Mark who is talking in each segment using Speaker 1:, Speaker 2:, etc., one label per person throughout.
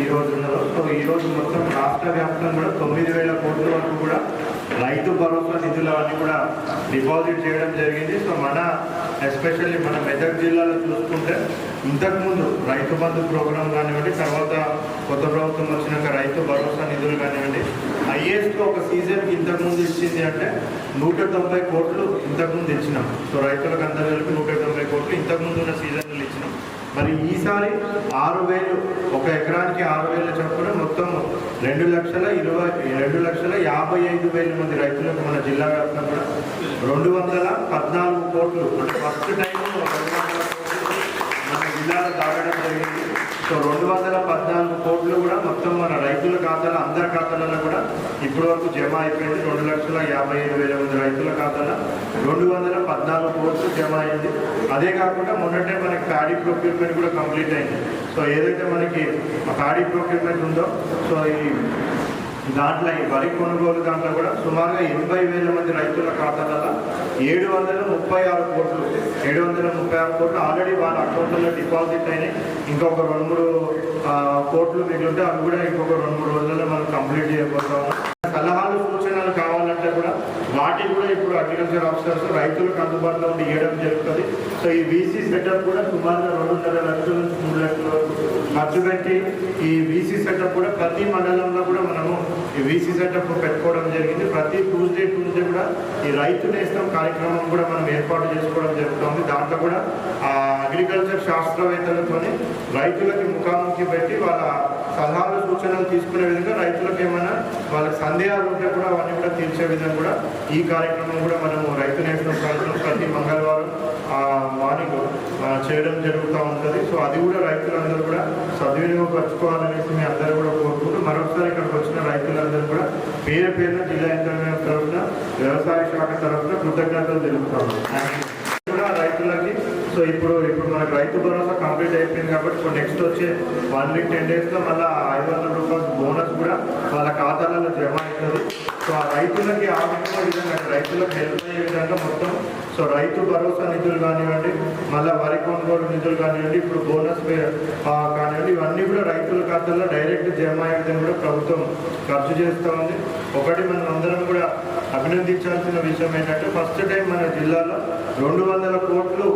Speaker 1: ఈ రోజు ఉన్నదో సో ఈ రోజు మొత్తం రాష్ట్ర వ్యాప్తంగా కూడా తొమ్మిది వేల కోట్ల వరకు కూడా రైతు భరోసా నిధులు అవన్నీ కూడా డిపాజిట్ చేయడం జరిగింది. సో మన ఎస్పెషల్లీ మన మెదక్ జిల్లాలో చూసుకుంటే ఇంతకుముందు రైతు బంధు ప్రోగ్రాం కానివ్వండి తర్వాత కొత్త ప్రభుత్వం వచ్చినాక రైతు భరోసా నిధులు కానివ్వండి హైయెస్ట్ ఒక సీజన్కి ఇంతకుముందు ఇచ్చింది అంటే నూట తొంభై కోట్లు ఇంతకుముందు ఇచ్చినాం. సో రైతులకు అందరూ కలిపి నూట తొంభై కోట్లు ఇంతకుముందు ఉన్న సీజన్ మరి ఈసారి ఆరు వేలు ఒక ఎకరానికి ఆరు వేల చొప్పున మొత్తం రెండు లక్షల ఇరవై రెండు లక్షల యాభై ఐదు వేల మంది రైతులకు మన జిల్లా వ్యాప్తంగా రెండు వందల పద్నాలుగు కోట్లు అంటే ఫస్ట్ టైం మన జిల్లాలో దాగడం జరిగింది. సో రెండు వందల పద్నాలుగు కోట్లు కూడా మొత్తం మన రైతుల ఖాతాలో అందరి ఖాతాలలో కూడా ఇప్పటి వరకు జమ అయిపోయింది. రెండు లక్షల యాభై ఐదు వేల మంది రైతుల ఖాతాలో రెండు వందల పద్నాలుగు కోట్లు జమ అయింది. అదే కాకుండా మొన్నటే మనకి ప్యాడీ ప్రొక్యూర్మెంట్ కూడా కంప్లీట్ అయింది. సో ఏదైతే మనకి ప్యాడీ ప్రొక్యూర్మెంట్ ఉందో సో ఈ దాంట్లో ఈ వరి కొనుగోలు దాంట్లో కూడా సుమారుగా ఎనభై వేల మంది రైతుల ఖాతాలలో ఏడు వందల ముప్పై ఆరు కోట్లు ఏడు వందల ముప్పై ఆరు కోట్లు ఆల్రెడీ వాళ్ళ అకౌంట్లో డిపాజిట్ అయినాయి. ఇంకొక రెండు మూడు కోట్లు మిగిలింటే అవి కూడా ఇంకొక రెండు మూడు రోజుల్లో మనం కంప్లీట్ చేయబోతాము సలహాలు సూచనలు కావాలంటే కూడా వాటికి కూడా ఇప్పుడు అగ్రికల్చర్ ఆఫీసర్స్ రైతులు అందుబాటులో ఉండి ఇవ్వడం జరుగుతుంది. సో ఈ వీసీ సెటప్ కూడా సుమారుగా రెండున్నర లక్షల నుంచి మూడు లక్షల వరకు ఖర్చు పెట్టి ఈ వీసీ సెటప్ కూడా ప్రతి మండలంలో కూడా మనము ఈ వీసీ సెటప్ పెట్టుకోవడం జరిగింది. ప్రతి ట్యూస్డే ట్యూస్డే కూడా ఈ రైతు నేస్తం కార్యక్రమం కూడా మనం ఏర్పాటు చేసుకోవడం జరుగుతుంది. దాంట్లో కూడా ఆ అగ్రికల్చర్ శాస్త్రవేత్తలతోనే రైతులకి ముఖాముఖి పెట్టి వాళ్ళ సలహాలు సూచనలు తీసుకునే విధంగా రైతులకు ఏమైనా వాళ్ళకి సందేహాలు ఉంటే కూడా అవన్నీ కూడా తీర్చే విధంగా కూడా ఈ కార్యక్రమం కూడా మనము రైతు నేస్తం కార్యక్రమం ప్రతి మంగళవారం ఆ, మార్నింగ్ చేయడం జరుగుతూ ఉంటుంది. సో అది కూడా రైతులందరూ కూడా సద్వినియోగపరచుకోవాలనేసి మీ అందరూ కూడా కోరుకుంటూ మరొకసారి ఇక్కడికి వచ్చిన రైతులందరూ కూడా పేరు పేరున జిల్లా యంత్రాంగం తరఫున వ్యవసాయ శాఖ తరఫున కృతజ్ఞతలు తెలుపుతాము కూడా రైతులకి సో ఇప్పుడు ఇప్పుడు మనకు రైతు భరోసా కంప్లీట్ అయిపోయింది కాబట్టి ఇప్పుడు నెక్స్ట్ వచ్చే వన్ వీక్ టెన్ డేస్లో మళ్ళీ ఐదు వందల రూపాయలు బోనస్ కూడా వాళ్ళ ఖాతాలలో జమ అవుతుంది. సో ఆ రైతులకి ఆ విధంగా రైతులకు హెల్ప్ అయ్యే విధంగా మొత్తం? సో రైతు భరోసా నిధులు కానివ్వండి మళ్ళీ వరి కొనుగోలు నిధులు కానివ్వండి ఇప్పుడు బోనస్ కానివ్వండి ఇవన్నీ కూడా రైతుల ఖాతాల్లో డైరెక్ట్ జమ అయ్యే విధంగా కూడా ప్రభుత్వం ఖర్చు చేస్తూ ఉంది. ఒకటి మనం అందరం కూడా అభినందించాల్సిన విషయం ఏంటంటే ఫస్ట్ టైం మన జిల్లాలో రెండు వందల కోట్లు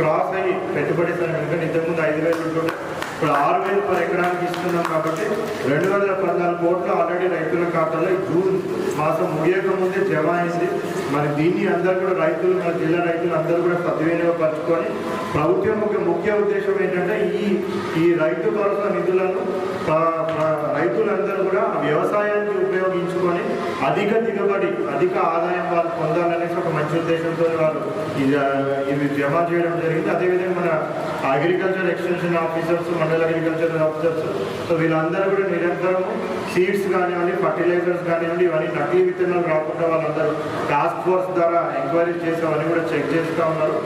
Speaker 1: క్రాస్ అయ్యి పెట్టుబడి సార్. ఎందుకంటే ఇంతకుముందు ఐదు వేలు ఉంటుండే. ఇప్పుడు ఆరు వేలు పర్ ఎకరానికి ఇస్తున్నాం కాబట్టి రెండు వందల పద్నాలుగు కోట్లు ఆల్రెడీ రైతుల ఖాతాలో జూన్ మాసం ముగియక ముందే జమ అయింది. మరి దీన్ని అందరూ కూడా రైతులు మన జిల్లా రైతులు అందరూ కూడా సద్వినియోగపరచుకొని ప్రభుత్వం యొక్క ముఖ్య ఉద్దేశం ఏంటంటే ఈ ఈ రైతు భరోసా నిధులను రైతులందరూ కూడా వ్యవసాయానికి ఉపయోగించుకొని అధిక దిగుబడి అధిక ఆదాయం వాళ్ళు పొందాలనేసి ఒక మంచి ఉద్దేశంతో వాళ్ళు ఇది, ఇవి జమ చేయడం జరిగింది. అదేవిధంగా మన అగ్రికల్చర్ ఎక్స్టెన్షన్ ఆఫీసర్స్ మండల అగ్రికల్చర్ ఆఫీసర్స్ సో వీళ్ళందరూ కూడా నిరంతరం సీడ్స్ కానివ్వండి ఫర్టిలైజర్స్ కానివ్వండి ఇవన్నీ నకిలీ విత్తనాలు రాకుండా వాళ్ళందరూ టాస్క్ ఫోర్స్ ద్వారా ఎంక్వైరీ చేసి అవన్నీ కూడా చెక్ చేస్తూ ఉన్నారు.